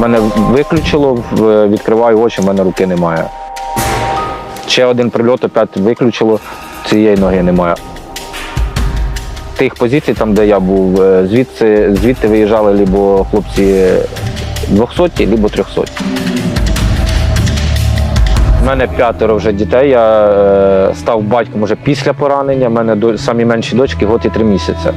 Мене виключило, відкриваю очі, в мене руки немає. Ще один прильот опять виключило, цієї ноги немає. Тих позицій, там, де я був, е, звідси, звідти виїжджали либо хлопці 200, либо 300. У мене п'ятеро вже дітей. Я е, став батьком вже після поранення. У мене самі менші дочки год і три місяці.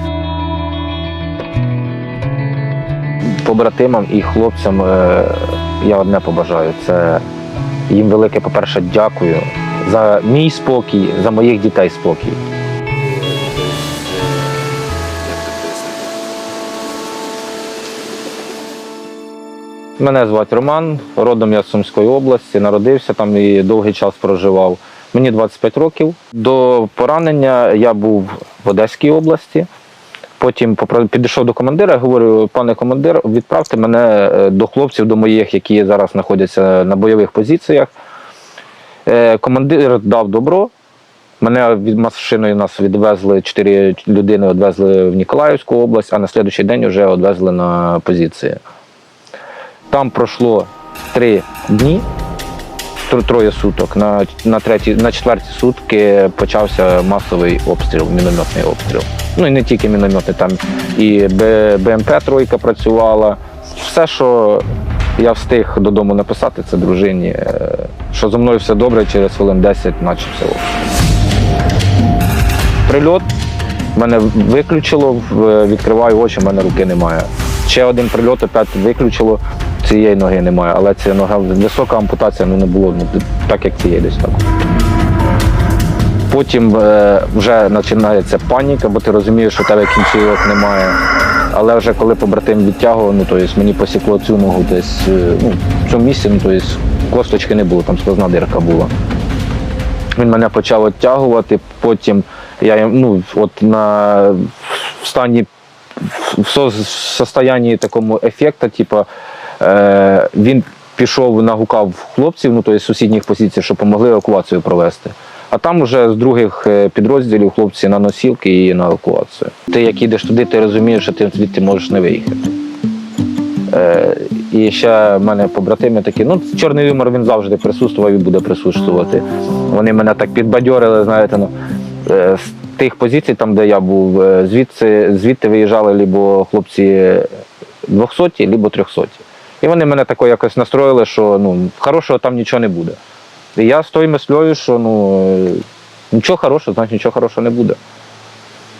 Побратимам і хлопцям е, я одне побажаю. Це їм велике, по-перше, дякую за мій спокій, за моїх дітей спокій. Мене звати Роман, родом я з Сумської області, народився там і довгий час проживав. Мені 25 років. До поранення я був в Одеській області. Потім підійшов до командира, говорю, пане командир, відправте мене е, до хлопців, до моїх, які зараз знаходяться на бойових позиціях. Е, Командир дав добро. Мене від машиною нас відвезли, чотири людини відвезли в Ніколаївську область, а на слідуючий день вже відвезли на позиції. Там пройшло три дні, троє суток. На, на, треті, на четверті сутки почався масовий обстріл, мінометний обстріл. Ну і не тільки мінометний, там і БМП тройка працювала. Все, що я встиг додому написати, це дружині, е, що зі мною все добре, через хвилин 10 почався обстріл. Прильот мене виключило, відкриваю очі, в мене руки немає. Ще один прильот опять виключило, цієї ноги немає, але ця нога висока ампутація ну, не було ну, так, як цієї десь так. Потім е, вже починається паніка, бо ти розумієш, що тебе кінцівок немає. Але вже коли побратим відтягував, ну, то есть мені посікло цю ногу десь е, ну, в цьому місці, ну, то есть косточки не було, там сквозна дирка була. Він мене почав відтягувати, потім я ну, от на в стані в состоянні такому ефекту, типу, е, він пішов, нагукав хлопців, ну тобто з сусідніх позицій, щоб допомогли евакуацію провести. А там вже з других е, підрозділів хлопці на носілки і на евакуацію. Ти як їдеш туди, ти розумієш, що ти звідти можеш не виїхати. Е, і ще в мене побратими такі, ну чорний юмор він завжди присутствував і буде присутствувати. Вони мене так підбадьорили, знаєте, ну, е, з тих позицій, там, де я був, звідси, звідти виїжджали либо хлопці 200, либо 300. І вони мене тако якось настроїли, що ну, хорошого там нічого не буде. І я з тою мислею, що ну, е, нічого хорошого, значить нічого хорошого не буде.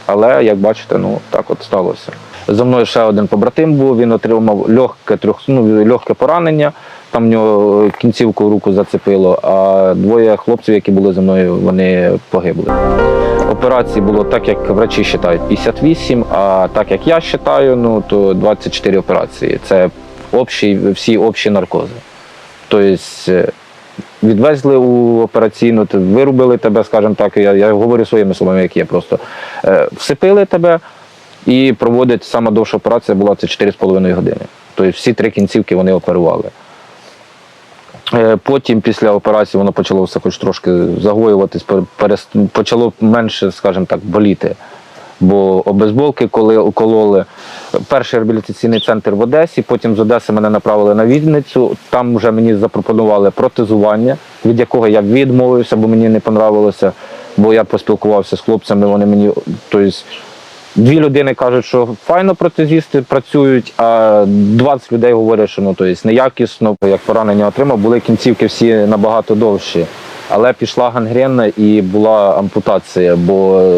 Але, як бачите, ну так от сталося. За мною ще один побратим був, він отримав легке, трьох, ну, легке поранення, там в нього кінцівку руку зацепило, а двоє хлопців, які були за мною, вони погибли. Операцій було так, як врачі вважають, 58, а так як я вважаю, ну, то 24 операції. Це общі, всі общі наркози. Тобто е, відвезли у операційну, вирубили тебе, скажімо так, я, я говорю своїми словами, як є просто. Е, Всипили тебе і проводять сама довша операція була це 4,5 години. Тобто всі три кінцівки вони оперували. Е, Потім після операції воно почало все хоч трошки загоюватись, почало менше, скажімо так, боліти. Бо обезболки, коли укололи перший реабілітаційний центр в Одесі, потім з Одеси мене направили на Вінницю. Там вже мені запропонували протезування, від якого я відмовився, бо мені не понравилося. Бо я поспілкувався з хлопцями, вони мені. Тобто, дві людини кажуть, що файно протезісти працюють, а 20 людей говорять, що ну, тобто, неякісно, як поранення отримав, були кінцівки всі набагато довші. Але пішла гангрена і була ампутація, бо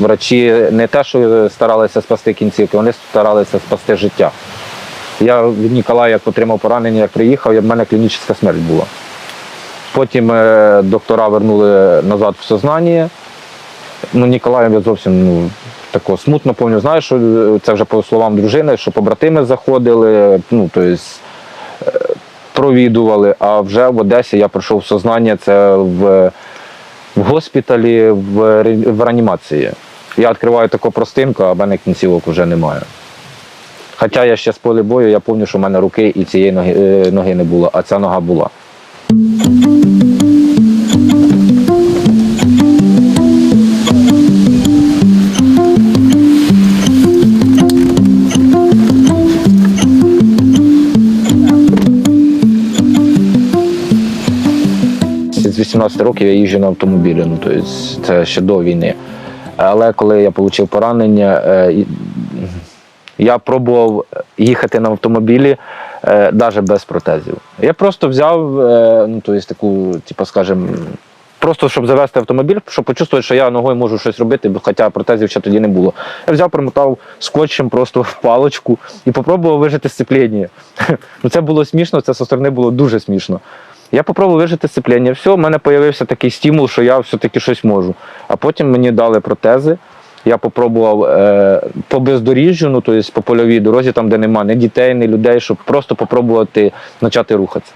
врачі не те, що старалися спасти кінцівки, вони старалися спасти життя. Я від Ніколая, як отримав поранення, як приїхав, в мене клінічна смерть була. Потім е, доктора вернули назад в сознання. Ну, Ніколая я зовсім ну, тако смутно пам'ятаю. Знаю, що е, це вже по словам дружини, що побратими заходили, ну, тобто, провідували, а вже в Одесі я пройшов сознання, це в, в госпіталі, в, в реанімації. Я відкриваю таку простинку, а в мене кінцівок вже немає. Хоча я ще з полі бою, я пам'ятаю, що в мене руки і цієї ноги, е, ноги не було, а ця нога була. 18 років я їжджу на автомобілі, ну тобто це ще до війни. Але коли я отримав поранення, е, я пробував їхати на автомобілі навіть без протезів. Я просто взяв, е, ну тобто таку, типу, скажімо, просто щоб завести автомобіль, щоб почувствувати, що я ногою можу щось робити, хоча протезів ще тоді не було. Я взяв, примотав скотчем просто в паличку і попробував вижити сцепління. Ну це було смішно, це зі сторони було дуже смішно. Я попробував вижити сцепління. Все, в мене з'явився такий стимул, що я все-таки щось можу. А потім мені дали протези. Я попробував е, по бездоріжжю, ну тобто по польовій дорозі, там, де нема ні дітей, ні людей, щоб просто попробувати почати рухатися.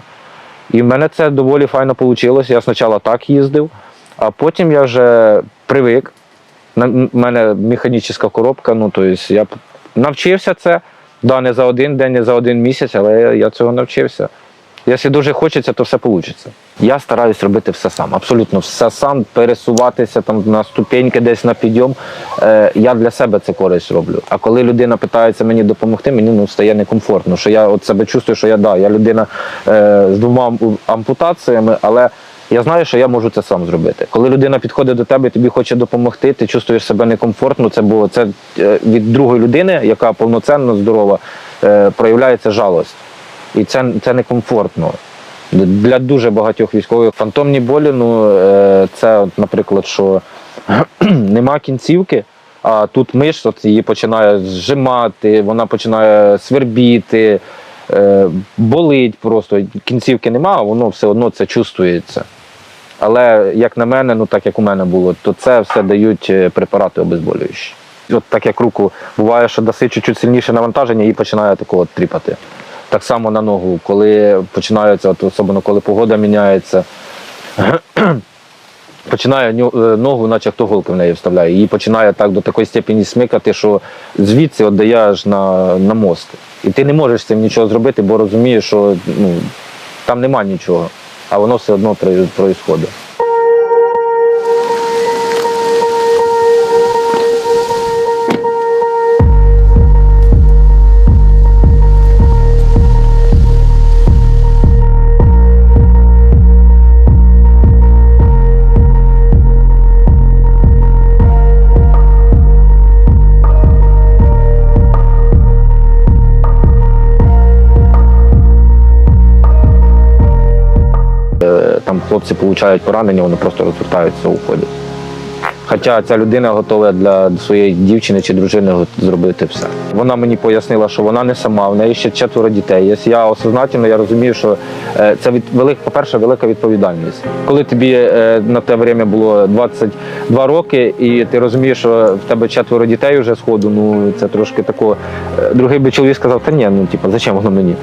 І в мене це доволі файно вийшло. Я спочатку так їздив, а потім я вже привик. На мене механічна коробка, ну тобто я навчився це. Да, не за один день, не за один місяць, але я цього навчився. Якщо дуже хочеться, то все вийде. Я стараюсь робити все сам, абсолютно все сам, пересуватися там на ступеньки, десь на підйом. Е, я для себе це користь роблю. А коли людина питається мені допомогти, мені ну, стає некомфортно. Що я от себе чувствую, що я да, я людина е, з двома ампутаціями, але я знаю, що я можу це сам зробити. Коли людина підходить до тебе, і тобі хоче допомогти, ти чувствуєш себе некомфортно. Це було це е, від другої людини, яка повноцінно здорова, е, проявляється жалость. І це, це некомфортно. Для дуже багатьох військових фантомні болі, ну е, це, наприклад, що нема кінцівки, а тут миш от її починає зжимати, вона починає свербіти, е, болить просто. Кінцівки нема, а воно все одно це чувствується. Але як на мене, ну так як у мене було, то це все дають е, препарати обезболюючі. От так як руку буває, що даси чуть-чуть сильніше навантаження і починає такого тріпати. Так само на ногу, коли починається, от особливо коли погода міняється, починає е, ногу, наче хто голки в неї вставляє. Її починає так до такої степені смикати, що звідси от дає аж на, на мост. І ти не можеш з цим нічого зробити, бо розумієш, що ну, там нема нічого, а воно все одно відбувається. Там хлопці отримують поранення, вони просто розвертаються, уходять. Хоча ця людина готова для своєї дівчини чи дружини зробити все. Вона мені пояснила, що вона не сама, в неї ще четверо дітей. є. Я осознательно я розумію, що е, це від велик, по-перше, велика відповідальність. Коли тобі е, на те время було 22 роки, і ти розумієш, що в тебе четверо дітей вже сходу, ну це трошки тако. Е, Другий би чоловік сказав, та ні, ну типу, зачем воно мені?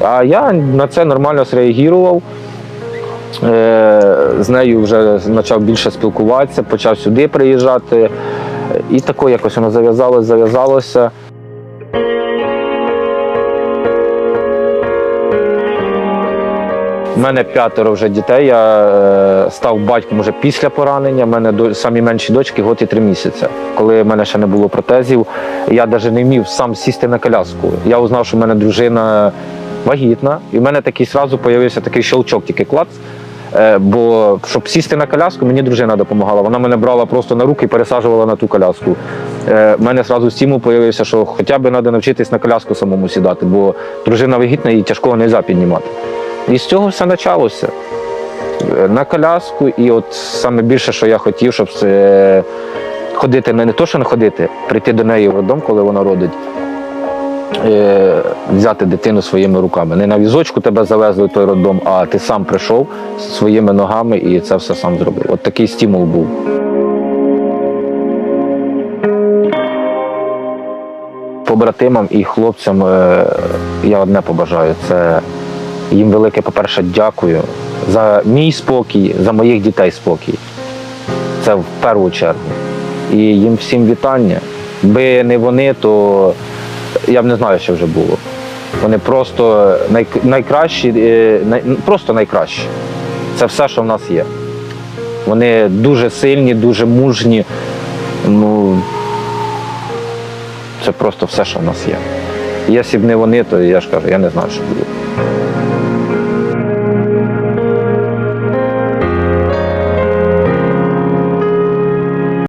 А я на це нормально зреагував. Е, з нею вже почав більше спілкуватися, почав сюди приїжджати. І тако якось воно зав'язалося, зав'язалося. У мене п'ятеро вже дітей. Я е, став батьком вже після поранення. У мене самі менші дочки год і три місяці. Коли в мене ще не було протезів, я навіть не вмів сам сісти на коляску. Я узнав, що в мене дружина вагітна, і в мене такий сразу з'явився такий щелчок, тільки клац. Е, Бо щоб сісти на коляску, мені дружина допомагала. Вона мене брала просто на руки і пересаджувала на ту коляску. Е, У мене одразу стимул з'явився, що хоча б треба навчитись на коляску самому сідати, бо дружина вагітна і тяжкого не можна піднімати. І з цього все почалося. Е, На коляску, і от саме більше, що я хотів, щоб це ходити, не, не то, що не ходити, прийти до неї в роддом, коли вона родить, е, взяти дитину своїми руками. Не на візочку тебе завезли в той роддом, а ти сам прийшов своїми ногами і це все сам зробив. От такий стимул був. Побратимам і хлопцям е, я одне побажаю. Це їм велике, по-перше, дякую за мій спокій, за моїх дітей спокій. Це в першу чергу. І їм всім вітання. Би не вони, то я б не знаю, що вже було. Вони просто най, найкращі, е, най, просто найкращі. Це все, що в нас є. Вони дуже сильні, дуже мужні. Ну, це просто все, що в нас є. Якщо б не вони, то я ж кажу, я не знаю, що було.